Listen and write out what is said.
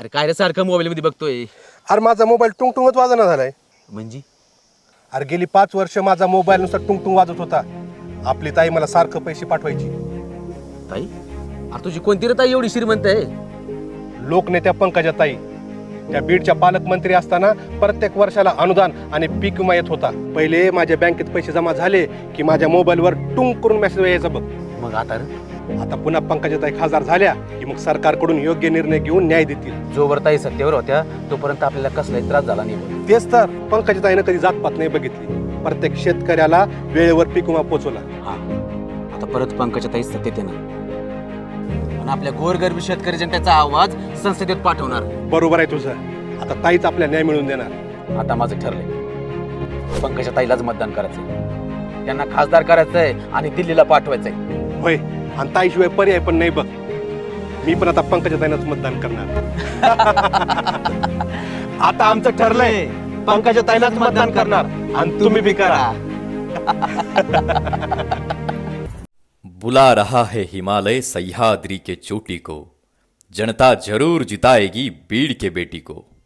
अरे काय रे सारखं मोबाईल मध्ये बघतोय. अरे माझा मोबाईल टुंगटुंगच वाजना झालाय. म्हणजे? अरे गेली पाच वर्ष माझा मोबाईल नुसार टुंगटुंग वाजत होता. आपली ताई मला सारखं पैसे पाठवायची. ताई? अरे तुझी कोणती रे ताई एवढी श्रीमंत आहे? लोकनेत्या पंकजा ताई. त्या बीडच्या पालकमंत्री असताना प्रत्येक वर्षाला अनुदान आणि पीक विमा येत होता. पहिले माझ्या बँकेत पैसे जमा झाले की माझ्या मोबाईलवर टुंग करून मेसेज यायचा बघ. मग आता रे? आता पुन्हा पंकजाताई खासदार झाल्या की मग सरकारकडून योग्य निर्णय घेऊन न्याय देतील. जोवर ताई सत्तेवर होत्या तोपर्यंत आपल्याला कसलाही त्रास झाला नाही. बघ. तेच तर पंकजाताईनं कधी जातपात नाही बघितली. प्रत्येक शेतकऱ्याला वेळेवर पीक विमा पोचवला. हा. आता परत पंकजा ताई सत्तेत येणार. आणि आपल्या गोरगरबी शेतकरी जनतेचा आवाज संसदेत पाठवणार. बरोबर आहे तुझं. आता ताईच आपल्या न्याय मिळवून देणार. आता माझं ठरलंय. पंकजा ताईलाच मतदान करायचंय. त्यांना खासदार करायचंय आणि दिल्लीला पाठवायचंय. होय. आणि ताईशिवाय पर्याय पण नाही बघ. मी पण आता पंकजाताईनंच मतदान करणार. आता आमचं ठरलंय. पंकजाताईलाच मतदान करणार. आणि तुम्ही बी करा. बुला रहा है हिमालय सह्याद्री के चोटी को। जनता जरूर जिताएगी बीड़ के बेटी को।